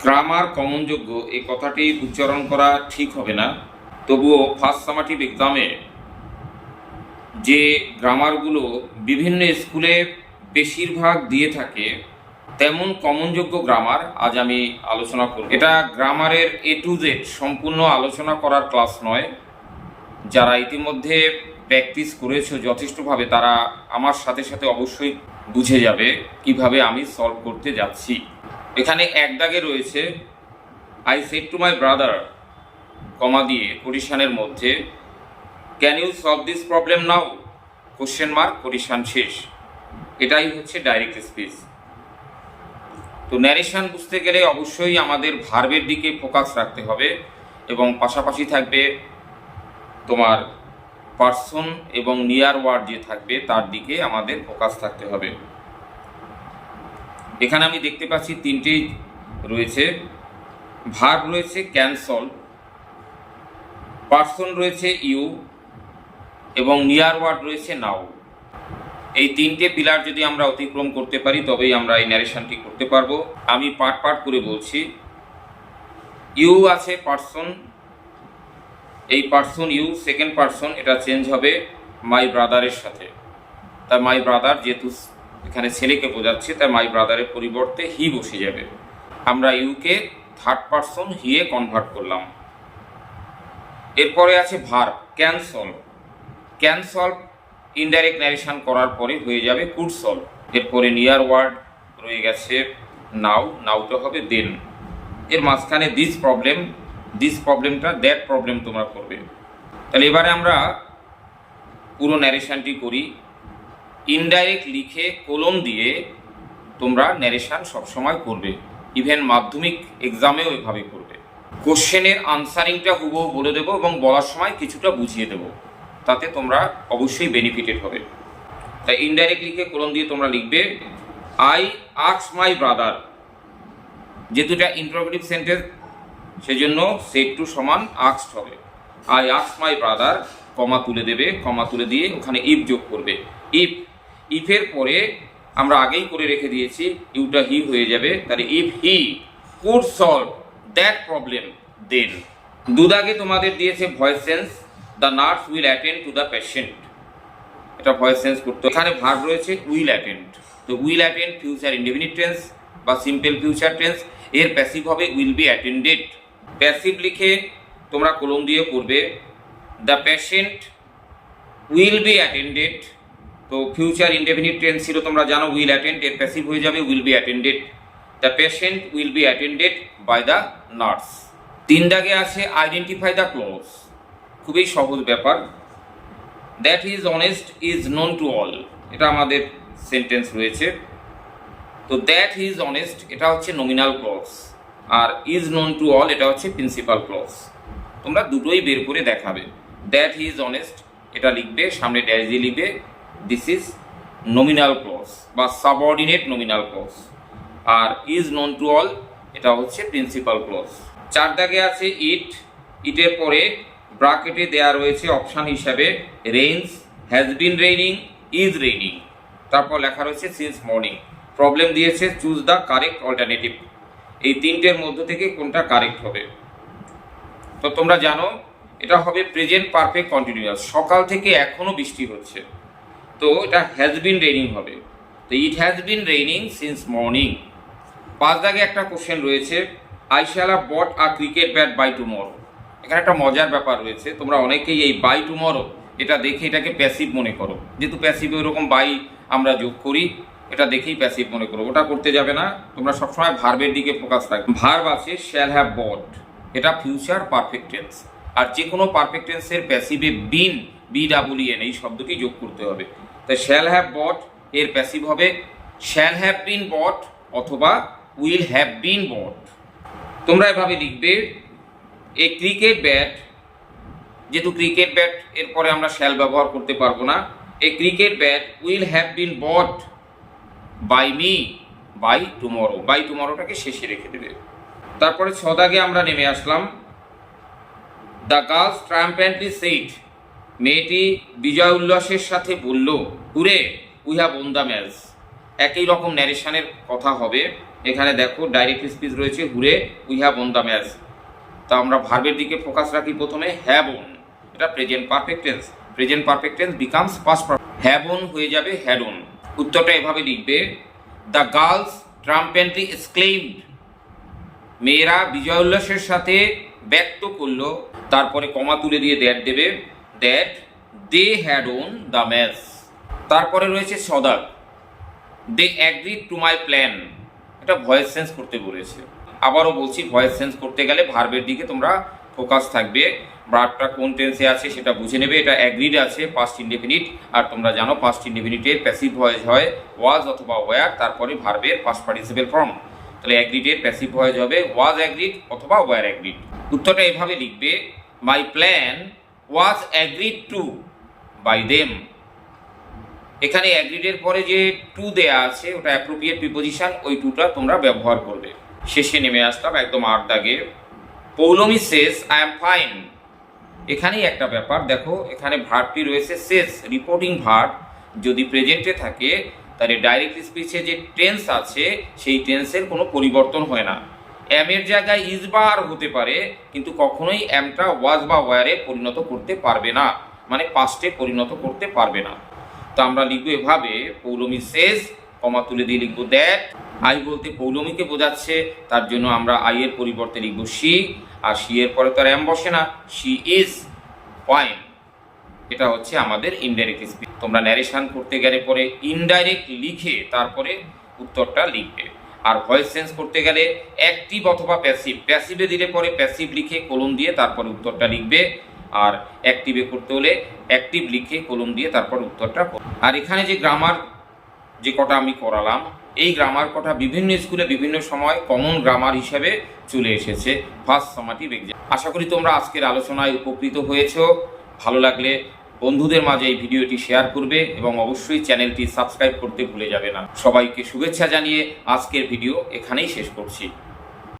Grammar কমনযোগ্য এই কথাটি উচ্চারণ করা ঠিক হবে না। তবুও ফার্স্ট সামাটিভ এক্সামে যে গ্রামারগুলো বিভিন্ন স্কুলে বেশিরভাগ দিয়ে থাকে, তেমন কমনযোগ্য গ্রামার আজ আমি আলোচনা করব। এটা গ্রামারের এ টু জেড সম্পূর্ণ আলোচনা করার ক্লাস নয়। যারা ইতিমধ্যে প্র্যাকটিস করেছ, যথেষ্টভাবে তারা আমার সাথে সাথে অবশ্যই বুঝে যাবে কীভাবে আমি সলভ করতে যাচ্ছি। এখানে এক দাগে রয়েছে I said to my brother comma দিয়ে কোরিশানের মধ্যে can you solve this problem now question mark কোরিশান শেষ। এটাই হচ্ছে ডাইরেক্ট স্পিচ তো ন্যারেশন বুঝতে গেলে অবশ্যই আমাদের ভার্বের দিকে ফোকাস রাখতে হবে এবং পাশাপাশি থাকবে তোমার পার্সন এবং নিয়ার ওয়ার্ড যে থাকবে, তার দিকে আমাদের ফোকাস থাকতে হবে। এখানে আমি দেখতে পাচ্ছি তিনটেই রয়েছে। ভার্ব রয়েছে ক্যানসল পার্সন রয়েছে ইউ এবং নিয়ার ওয়ার্ড রয়েছে নাও এই তিনটে পিলার যদি আমরা অতিক্রম করতে পারি, তবেই আমরা এই ন্যারেশনটি করতে পারব। আমি পার্ট পার্ট করে বলছি। ইউ আছে পার্সন এই পার্সন ইউ সেকেন্ড পার্সন এটা চেঞ্জ হবে মাই ব্রাদারের সাথে। তা মাই ব্রাদার যেহেতু এখানে ছেলেকে বোঝাচ্ছে তাই মাই ব্রাদারের পরিবর্তে হি বসে যাবে। আমরা ইউকে থার্ড পার্সন হিয়ে কনভার্ট করলাম। এরপরে আছে ভার ক্যানসল ক্যানসল ইনডাইরেক্ট ন্যারেশন করার পরে হয়ে যাবে কুড সলভ এরপরে নিয়ার ওয়ার্ড রয়ে গেছে নাও নাওটা হবে দেন এর মাঝখানে দিস প্রবলেম দিস প্রবলেমটা দ্যাট প্রবলেম তোমরা করবে। তাহলে এবারে আমরা পুরো ন্যারেশনটি করি। ইনডাইরেক্ট লিখে কলম দিয়ে তোমরা ন্যারেশন সবসময় করবে। ইভেন মাধ্যমিক এক্সামেও এভাবে করবে। কোশ্চেনের আনসারিংটা হুবহু বলে দেবো এবং বলার সময় কিছুটা বুঝিয়ে দেবো। তাতে তোমরা অবশ্যই বেনিফিটেড হবে। তাই ইনডাইরেক্ট লিখে কলম দিয়ে তোমরা লিখবে আই আক্স মাই ব্রাদার যেহেতু এটা ইন্টারোগেটিভ সেন্টেন্স সেজন্য সেট টু সমান আক্সড হবে। আই আক্স মাই ব্রাদার কমা তুলে দেবে, কমা তুলে দিয়ে ওখানে ইফ যোগ করবে। ইফ ইফের পরে আমরা আগেই করে রেখে দিয়েছি ইউটা হি হয়ে যাবে। তাহলে if he could solve that problem then দুদাগে তোমাদের দিয়েছে voice sense the nurse will attend to the patient এটা ভয়েস সেন্স করতে এখানে ভার্ব রয়েছে উইল অ্যাটেন্ড তো will attend future indefinite tense বা সিম্পল ফিউচার টেন্স এর প্যাসিভ হবে উইল বি অ্যাটেন্ডেড প্যাসিভ লিখে তোমরা কলম দিয়ে করবে the patient will be attended তো ফিউচার ইনডেফিনিট টেন্স ছিল, তোমরা জানো উইল অ্যাটেন্ড এর প্যাসিভ হয়ে যাবে will be attended the patient will be attended by the nurse তিন দাগে আছে আইডেন্টিফাই দ্য ক্লোজ খুবই সহজ ব্যাপার। That is honest is known to all এটা আমাদের সেন্টেন্স রয়েছে। তো দ্যাট ইজ অনেস্ট এটা হচ্ছে নমিনাল ক্লজ আর ইজ নোন টু অল এটা হচ্ছে প্রিন্সিপাল ক্লজ তোমরা দুটোই বের করে দেখাবে। দ্যাট ইজ অনেস্ট এটা লিখবে, সামনে ড্যাশ দিয়ে লিখবে। দিস ইজ নমিনাল ক্লজ বা সাবঅর্ডিনেট নমিনাল ক্লস আর ইজ নন টু অল এটা হচ্ছে প্রিন্সিপাল ক্লজ চার দাগে আছে ইট ইটের পরে ব্রাকেটে দেয়া রয়েছে অপশান হিসাবে rains has been raining is raining তারপর লেখা রয়েছে সিন্স মর্নিং প্রবলেম দিয়েছে চুজ দ্য কারেক্ট অল্টারনেটিভ এই তিনটের মধ্য থেকে কোনটা কারেক্ট হবে? তো তোমরা জানো, এটা হবে প্রেজেন্ট পারফেক্ট কন্টিনিউয়াস সকাল থেকে এখনও বৃষ্টি হচ্ছে। তো এটা হ্যাজ বিন রেইনিং হবে। তো it has been raining since morning পাঁচ দাগে একটা কোশ্চেন রয়েছে I shall have bought a cricket bat by tomorrow এখানে একটা মজার ব্যাপার রয়েছে, তোমরা অনেকেই এই বাই টুমরো এটা দেখে এটাকে প্যাসিভ মনে করো। যেহেতু প্যাসিভে ওরকম বাই আমরা যোগ করি, এটা দেখেই প্যাসিভ মনে করো। ওটা করতে যাবে না, তোমরা সবসময় ভার্বের দিকে ফোকাস রাখবে ভার্ব আছে শ্যাল হ্যাভ বট এটা ফিউচার পারফেক্ট টেন্স আর যে কোনো পারফেক্ট টেন্সের প্যাসিভে বিন বি ডাবুলিএন এই শব্দটি যোগ করতে হবে। তাই শ্যাল হ্যাভ বট এর প্যাসিভ হবে শ্যাল হ্যাভ বিন বট অথবা উইল হ্যাভ বিন বট তোমরা এভাবে লিখবে, এ ক্রিকেট ব্যাট যেহেতু ক্রিকেট ব্যাট এরপরে আমরা শ্যাল ব্যবহার করতে পারব না, a cricket bat will have been bought by me by tomorrow by টুমরোটাকে শেষে রেখে দেবে। তারপরে ছদাগে আমরা নেমে আসলাম। দ্য গার্লস ট্রাম্প্যান্টলি সেইট মেয়েটি বিজয় উল্লাসের সাথে বলল hurray we have won the match একই রকম ন্যারেশনের কথা হবে। এখানে দেখো ডাইরেক্ট স্পিচ রয়েছে, hurray we have won the match তা আমরা ভার্বের দিকে ফোকাস রাখি প্রথমে হ্যাভ ওন এটা present perfect tense present perfect tense becomes past have won হয়ে যাবে হ্যাড ওন উত্তরটা এভাবে লিখবে দ্য গার্লস ট্রাম্পেন্টলি এক্সক্লেইমড মেয়েরা বিজয় উল্লাসের সাথে ব্যক্ত করল, তারপরে কমা তুলে দিয়ে দ্যাট দেবে। That they had won the match তারপরে রয়েছে সদাক they agree to my plan এটা ভয়েস সেন্স করতে বলেছে। আবারও বলছি ভয়েস সেন্স করতে গেলে ভার্বের দিকে তোমরা ফোকাস থাকবে। ব্রাডটা কোন টেন্সে আছে সেটা বুঝে নেবে। এটা অ্যাগ্রিড আছে পাস্ট ইনডেফিনিট আর তোমরা জানো পাস্ট ইনডেফিনিটের প্যাসিভ ভয়েস হয় ওয়াজ অথবা ওয়ার তারপরে ভার্বের পাস্ট পার্টিসিপেল ফর্ম তাহলে অ্যাগ্রিডের প্যাসিভ ভয়েস হবে ওয়াজ অ্যাগ্রিড অথবা ওয়ার অ্যাগ্রিড উত্তরটা এভাবে লিখবে my plan was agreed to by them এখানে অ্যাগ্রিডের পরে যে টু দেয়া আছে, ওটা অ্যাপ্রোপ্রিয়েট প্রিপোজিশন ওই টুটা তোমরা ব্যবহার করবে। শেষে নেমে আসলাম একদম আট দাগে। পৌলমি শেষ আই এম ফাইন এখানেই একটা ব্যাপার, দেখো, এখানে ভার্বটি রয়েছে শেষ রিপোর্টিং ভার্ব যদি প্রেজেন্টে থাকে, তাহলে ডাইরেক্ট স্পিচে যে টেন্স আছে, সেই টেন্সের কোনো পরিবর্তন হয় না। এর জায়গায় ইজ বা আর হতে পারে, কিন্তু কখনোই এমটা ওয়াজ বা ওয়ারে পরিণত করতে পারবে না মানে পাস্টে পরিণত করতে পারবে না। তো আমরা লিখব এভাবে, পৌলমি শেষ, কমা তুলে দিয়ে লিখব দ্যাট আই বলতে পৌলমীকে বোঝাচ্ছে, তার জন্য আমরা আই এর পরিবর্তে লিখব শি, আর শি এর পরে তো আর এম বসে না। She is fine. এটা হচ্ছে আমাদের ইনডাইরেক্ট স্পিচ তোমরা ন্যারেশন করতে গেলে পরে ইনডাইরেক্ট লিখে তারপরে উত্তরটা লিখবে। আর ভয়েস চেঞ্জ করতে গেলে অ্যাক্টিভ অথবা প্যাসিভ প্যাসিভে দিলে পরে প্যাসিভ লিখে কলম দিয়ে তারপরে উত্তরটা লিখবে। আর অ্যাক্টিভে করতে হলে অ্যাক্টিভ লিখে কলম দিয়ে তারপর উত্তরটা। আর এখানে যে গ্রামার যে কটা আমি করালাম, এই গ্রামার কটা বিভিন্ন স্কুলে বিভিন্ন সময় কমন গ্রামার হিসেবে চলে এসেছে। ফার্স্ট সামাটিভ এক্সাম আশা করি তোমরা আজকের আলোচনায় উপকৃত হয়েছো। ভালো লাগলে বন্ধুদের মাঝে এই ভিডিওটি শেয়ার করবে এবং অবশ্যই চ্যানেলটি সাবস্ক্রাইব করতে ভুলে যাবে না। সবাইকে শুভেচ্ছা জানিয়ে আজকের ভিডিও এখানেই শেষ করছি।